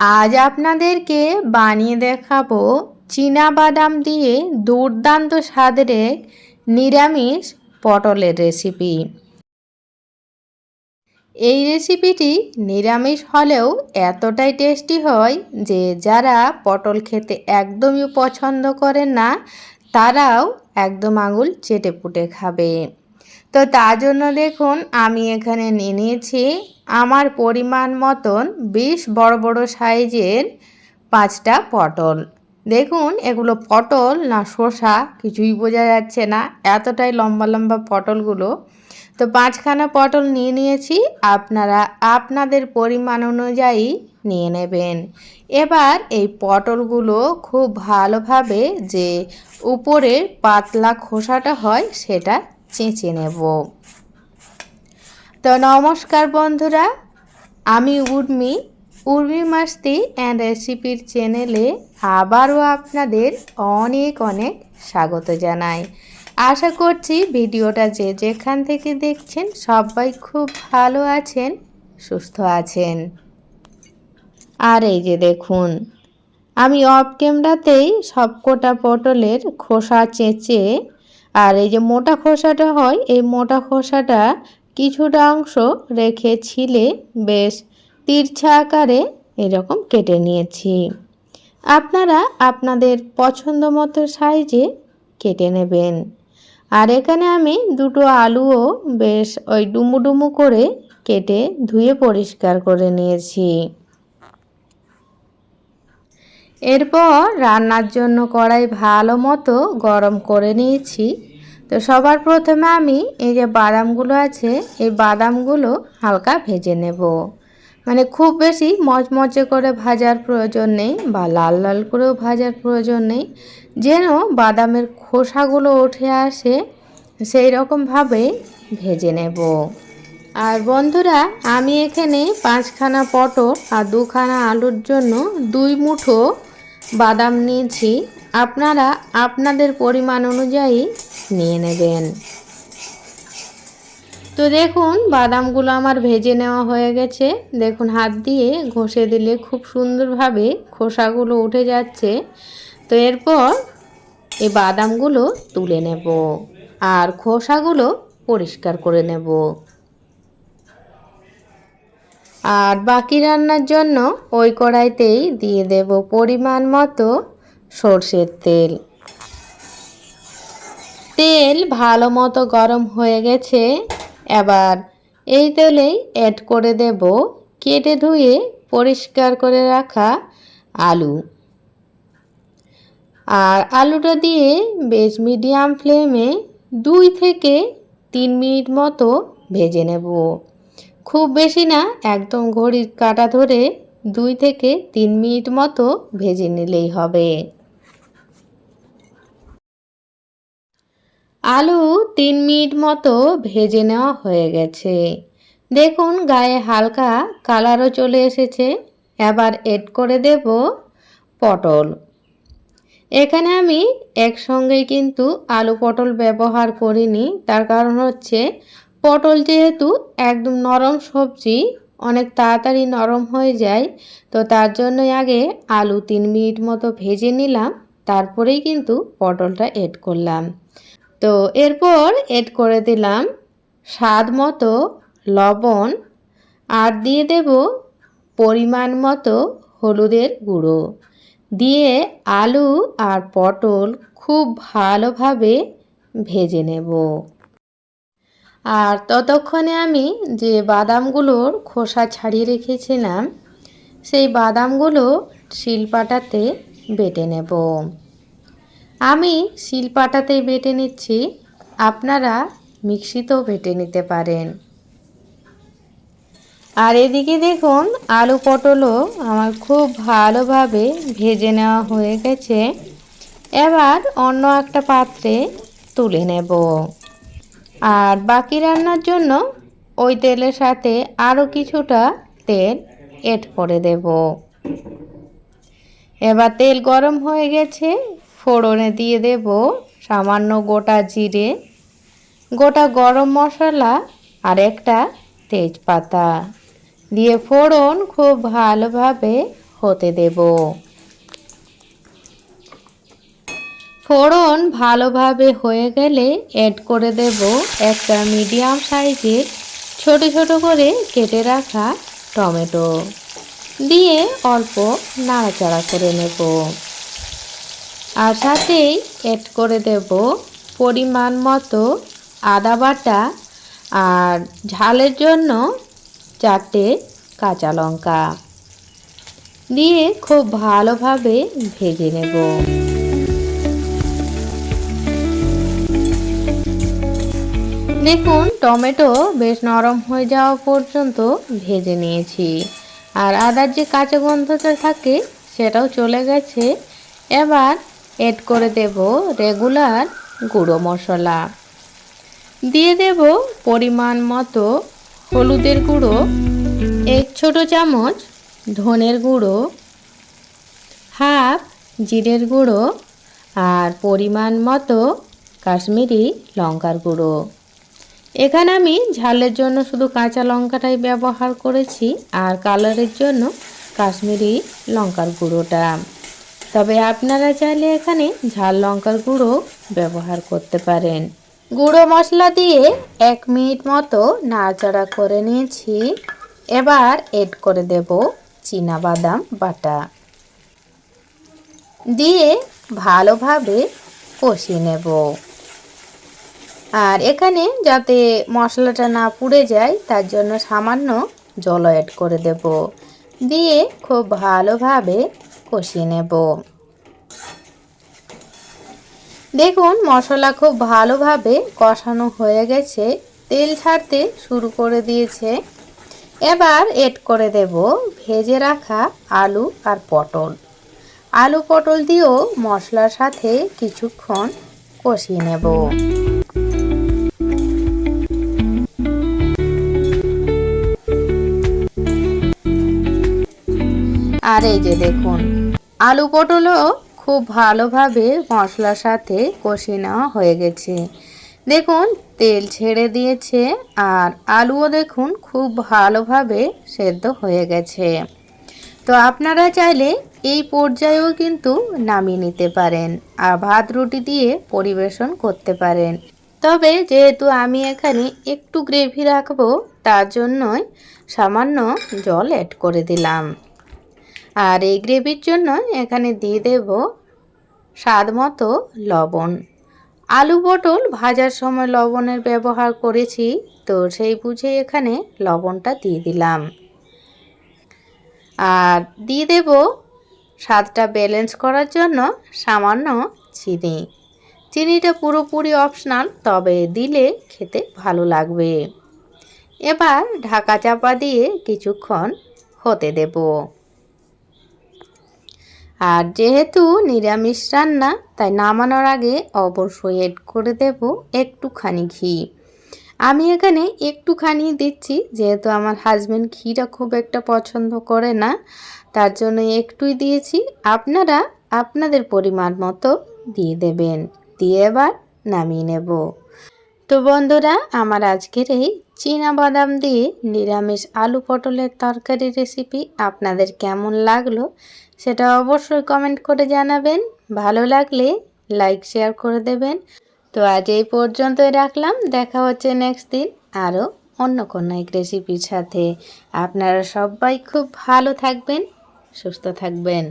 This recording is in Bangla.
আজ আপনাদেরকে বানিয়ে দেখাবো চীনা বাদাম দিয়ে দুর্দান্ত স্বাদের এক নিরামিষ পটলের রেসিপি। এই রেসিপিটি নিরামিষ হলেও এতটাই টেস্টি হয় যে যারা পটল খেতে একদমই পছন্দ করেন না, তারাও একদম আঙুল চেটে পুটে খাবে। তো তার জন্য দেখুন, আমি এখানে নিয়ে নিয়েছি আমার পরিমাণ মতন বেশ বড় বড় সাইজের পাঁচটা পটল। দেখুন, এগুলো পটল না শসা, কিছুই বোঝা যাচ্ছে না, এতটাই লম্বা লম্বা পটলগুলো। তো পাঁচখানা পটল নিয়ে নিয়েছি, আপনারা আপনাদের পরিমাণ অনুযায়ী নিয়ে নেবেন। এবার এই পটলগুলো খুব ভালোভাবে যে উপরের পাতলা খোসাটা হয়, সেটা চেঁচে নেব। তো নমস্কার বন্ধুরা, আমি উর্মি। উর্মি মাস্তি অ্যান্ড রেসিপির চ্যানেলে আবারও আপনাদের অনেক অনেক স্বাগত জানাই। আশা করছি ভিডিওটা যে যেখান থেকে দেখছেন সবাই খুব ভালো আছেন, সুস্থ আছেন। আর এই যে দেখুন, আমি অফ ক্যামেরাতেই সবকটা পটলের খোসা চেঁচে আর এই যে মোটা খোসাটা হয়, এই মোটা খোসাটা কিছুটা অংশ রেখে ছিলে বেশ তিরছা আকারে এরকম কেটে নিয়েছি। আপনারা আপনাদের পছন্দ মতো সাইজে কেটে নেবেন। আর এখানে আমি দুটো আলুও বেশ ওই ডুমু ডুমু করে কেটে ধুয়ে পরিষ্কার করে নিয়েছি। এরপর রান্নার জন্য কড়াই ভালো মতো গরম করে নিয়েছি। তো সবার প্রথমে আমি এই যে বাদামগুলো আছে, এই বাদামগুলো হালকা ভেজে নেব। মানে খুব বেশি মচমচে করে ভাজার প্রয়োজন নেই বা লাল লাল করেও ভাজার প্রয়োজন নেই। যেন বাদামের খোসাগুলো উঠে আসে, সেই রকমভাবে ভেজে নেব। আর বন্ধুরা, আমি এখানে পাঁচখানা পটল আর দুখানা আলুর জন্য দুই মুঠো বাদাম নিয়েছি, আপনারা আপনাদের পরিমাণ অনুযায়ী নিয়ে নেবেন। তো দেখুন, বাদামগুলো আমার ভেজে নেওয়া হয়ে গেছে। দেখুন, হাত দিয়ে ঘষে দিলে খুব সুন্দরভাবে খোসাগুলো উঠে যাচ্ছে। তো এরপর এই বাদামগুলো তুলে নেব আর খোসাগুলো পরিষ্কার করে নেব। আর বাকি রান্নার জন্য ওই কড়াইতেই দিয়ে দেব পরিমাণ মতো সর্ষের তেল। তেল ভালো মতো গরম হয়ে গেছে। এবার এই তেলেই অ্যাড করে দেব কেটে ধুয়ে পরিষ্কার করে রাখা আলু। আর আলুটা দিয়ে বেশ মিডিয়াম ফ্লেমে দুই থেকে তিন মিনিট মতো ভেজে নেব। খুব বেশি না, একদম ঘড়ির কাটা ধরে দুই থেকে তিন মিনিট মতো ভেজে নিলেই হবে। আলু তিন মিনিট মতো ভেজে নেওয়া হয়ে গেছে। দেখুন, গায়ে হালকা কালারও চলে এসেছে। এবার এড করে দেব পটল। এখানে আমি একসঙ্গেই কিন্তু আলু পটল ব্যবহার করিনি, তার কারণ হচ্ছে পটল যেহেতু একদম নরম সবজি, অনেক তাড়াতাড়ি নরম হয়ে যায়, তো তার জন্যই আগে আলু তিন মিনিট মতো ভেজে নিলাম, তারপরেই কিন্তু পটলটা এড করলাম। তো এরপর এড করে দিলাম স্বাদ মতো লবণ আর দিয়ে দেব পরিমাণ মতো হলুদের গুঁড়ো। দিয়ে আলু আর পটল খুব ভালোভাবে ভেজে নেব। আর ততক্ষণে আমি যে বাদামগুলোর খোসা ছাড়িয়ে রেখেছিলাম, সেই বাদামগুলো শিলপাটাতে বেটে নেব। আমি শিলপাটাতেই বেটে নিচ্ছি, আপনারা মিক্সিতেও বেটে নিতে পারেন। আর এদিকে দেখুন, আলু পটলও আমার খুব ভালোভাবে ভেজে নেওয়া হয়ে গেছে। এবার অন্য একটা পাত্রে তুলে নেব। আর বাকি রান্নার জন্য ওই তেলের সাথে আরও কিছুটা তেল এড করে দেব। এবার তেল গরম হয়ে গেছে, ফোড়নে দিয়ে দেব সামান্য গোটা জিরে, গোটা গরম মশলা আর একটা তেজপাতা। দিয়ে ফোড়ন খুব ভালোভাবে হতে দেব। ফোড়ন ভালোভাবে হয়ে গেলে অ্যাড করে দেব একটা মিডিয়াম সাইজের ছোট ছোট করে কেটে রাখা টমেটো। দিয়ে অল্প নাড়াচাড়া করে নেব। আর সাথেই অ্যাড করে দেব পরিমাণ মতো আদা বাটা আর ঝালের জন্য চারটে কাঁচা লঙ্কা। দিয়ে খুব ভালোভাবে ভেজে নেব। দেখুন, টমেটো বেশ নরম হয়ে যাওয়া পর্যন্ত ভেজে নিয়েছি। আর আদার যে কাঁচা গন্ধটা থাকে, সেটাও চলে গেছে। এবার এড করে দেব রেগুলার গুঁড়ো মশলা। দিয়ে দেব পরিমাণ মতো হলুদের গুঁড়ো, এক ছোট চামচ ধনের গুঁড়ো, হাফ জিরের গুঁড়ো, আর পরিমাণ মতো কাশ্মীরি লঙ্কার গুঁড়ো। এখানে আমি ঝালের জন্য শুধু কাঁচা লঙ্কাটাই ব্যবহার করেছি আর কালারের জন্য কাশ্মীরি লঙ্কার গুঁড়োটা। তবে আপনারা চাইলে এখানে ঝাল লঙ্কার গুঁড়ো ব্যবহার করতে পারেন। গুঁড়ো মশলা দিয়ে এক মিনিট মতো নাড়াচাড়া করে নিয়েছি। এবার এড করে দেব বাদাম বাটা। দিয়ে ভালোভাবে কষিয়ে নেব। আর এখানে যাতে মশলাটা না পুড়ে যায়, তার জন্য সামান্য জল অ্যাড করে দেব। দিয়ে খুব ভালোভাবে কষিয়ে নেব। দেখুন, মশলা খুব ভালোভাবে কষানো হয়ে গেছে। তেল ছাড়তে শুরু করে দিয়েছে। এবার এড করে দেব ভেজে রাখা আলু আর পটল। আলু পটল দিয়েও মশলার সাথে কিছুক্ষণ কষিয়ে নেব। আর এই যে দেখুন, আলু পটলও খুব ভালোভাবে মশলার সাথে কষিয়ে নেওয়া হয়ে গেছে। দেখুন, তেল ছেড়ে দিয়েছে আর আলুও দেখুন খুব ভালোভাবে সেদ্ধ হয়ে গেছে। তো আপনারা চাইলে এই পর্যায়েও কিন্তু নামিয়ে নিতে পারেন আর ভাত রুটি দিয়ে পরিবেশন করতে পারেন। তবে যেহেতু আমি এখানে একটু গ্রেভি রাখব, তার জন্যই সামান্য জল অ্যাড করে দিলাম। আর এই গ্রেভির জন্য এখানে দিয়ে দেব স্বাদ মতো লবণ। আলু পটল ভাজার সময় লবণের ব্যবহার করেছি, তো সেই বুঝে এখানে লবণটা দিয়ে দিলাম। আর দিয়ে দেব স্বাদটা ব্যালেন্স করার জন্য সামান্য চিনি। চিনিটা পুরোপুরি অপশনাল তবে দিলে খেতে ভালো লাগবে। এবার ঢাকা চাপা দিয়ে কিছুক্ষণ হতে দেব। আর যেহেতু নিরামিষ রান্না, তাই নামানোর আগে অবশ্যই এড করে দেব একটুখানি ঘি। আমি এখানে একটুখানি দিচ্ছি, যেহেতু আমার হাজব্যান্ড ঘিটা খুব একটা পছন্দ করে না, তার জন্য একটুই দিয়েছি। আপনারা আপনাদের পরিমাণ মতো দিয়ে দেবেন। দিয়ে এবার নামিয়ে নেব। তো বন্ধুরা, আমার আজকের এই চীনা বাদাম দিয়ে নিরামিষ আলু পটলের তরকারি রেসিপি আপনাদের কেমন লাগল সেটা অবশ্যই কমেন্ট করে জানাবেন। ভালো লাগলে লাইক শেয়ার করে দেবেন। তো আজ এই পর্যন্তই রাখলাম। দেখা হচ্ছে নেক্সট দিন আরও অন্য কোনো এক রেসিপির সাথে। আপনারা সবাই খুব ভালো থাকবেন, সুস্থ থাকবেন।